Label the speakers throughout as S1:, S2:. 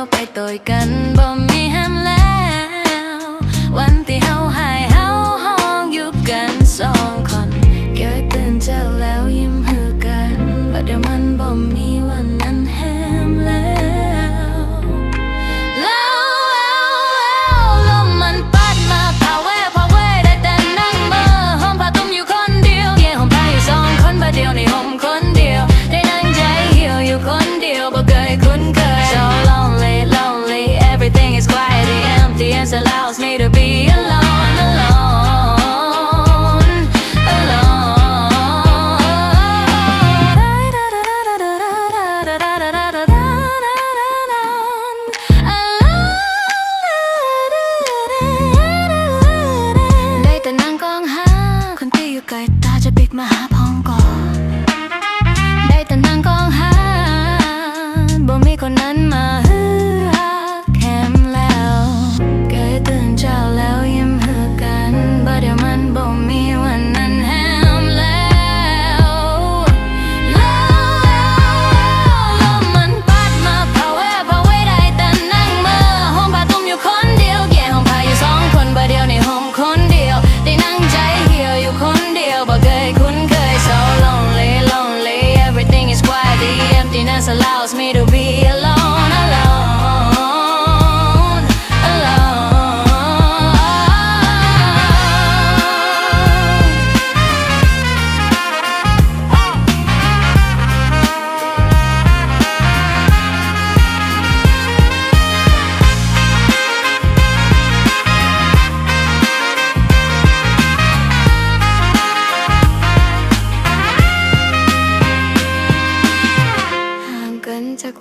S1: nếu tay tôi cắn bom ไกลตาจะปิดมาหา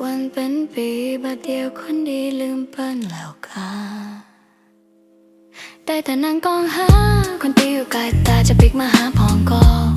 S1: วันเป็นปีบาดเดียวคนดีลืมเปิ้นแล้วค่ะได้แต่นั่งกองหาคนที่อยู่ไกลแต่จะปิกมาหาพองกอง